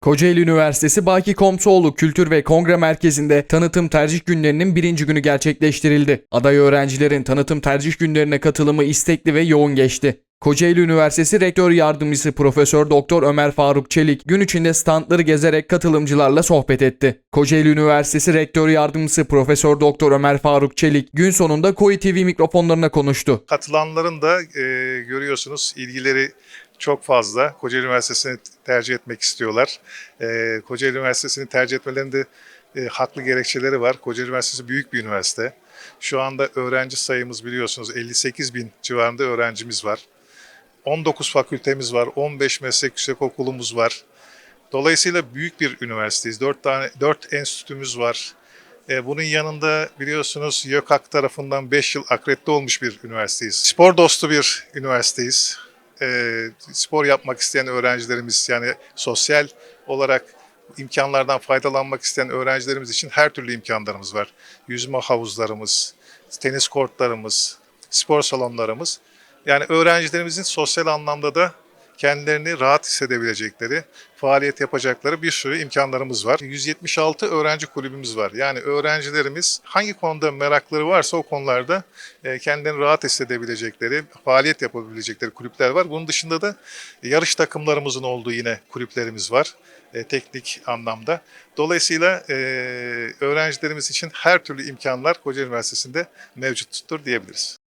Kocaeli Üniversitesi Baki Komsoğlu Kültür ve Kongre Merkezi'nde tanıtım tercih günlerinin birinci günü gerçekleştirildi. Aday öğrencilerin tanıtım tercih günlerine katılımı istekli ve yoğun geçti. Kocaeli Üniversitesi Rektör Yardımcısı Profesör Doktor Ömer Faruk Çelik gün içinde standları gezerek katılımcılarla sohbet etti. Kocaeli Üniversitesi Rektör Yardımcısı Profesör Doktor Ömer Faruk Çelik gün sonunda KOİ TV mikrofonlarına konuştu. Katılanların da e, görüyorsunuz ilgileri çok fazla. Kocaeli Üniversitesi'ni tercih etmek istiyorlar. E, Kocaeli Üniversitesi'ni tercih etmelerinde e, haklı gerekçeleri var. Kocaeli Üniversitesi büyük bir üniversite. Şu anda öğrenci sayımız biliyorsunuz 58 bin civarında öğrencimiz var. 19 fakültemiz var, 15 meslek yüksekokulumuz var. Dolayısıyla büyük bir üniversiteyiz. 4 tane 4 enstitümüz var. E, bunun yanında biliyorsunuz YÖKAK tarafından 5 yıl akredite olmuş bir üniversiteyiz. Spor dostu bir üniversiteyiz. E, spor yapmak isteyen öğrencilerimiz yani sosyal olarak imkanlardan faydalanmak isteyen öğrencilerimiz için her türlü imkanlarımız var. Yüzme havuzlarımız, tenis kortlarımız, spor salonlarımız. Yani öğrencilerimizin sosyal anlamda da kendilerini rahat hissedebilecekleri, faaliyet yapacakları bir sürü imkanlarımız var. 176 öğrenci kulübümüz var. Yani öğrencilerimiz hangi konuda merakları varsa o konularda e, kendilerini rahat hissedebilecekleri, faaliyet yapabilecekleri kulüpler var. Bunun dışında da yarış takımlarımızın olduğu yine kulüplerimiz var e, teknik anlamda. Dolayısıyla e, öğrencilerimiz için her türlü imkanlar Kocaeli Üniversitesi'nde mevcuttur diyebiliriz.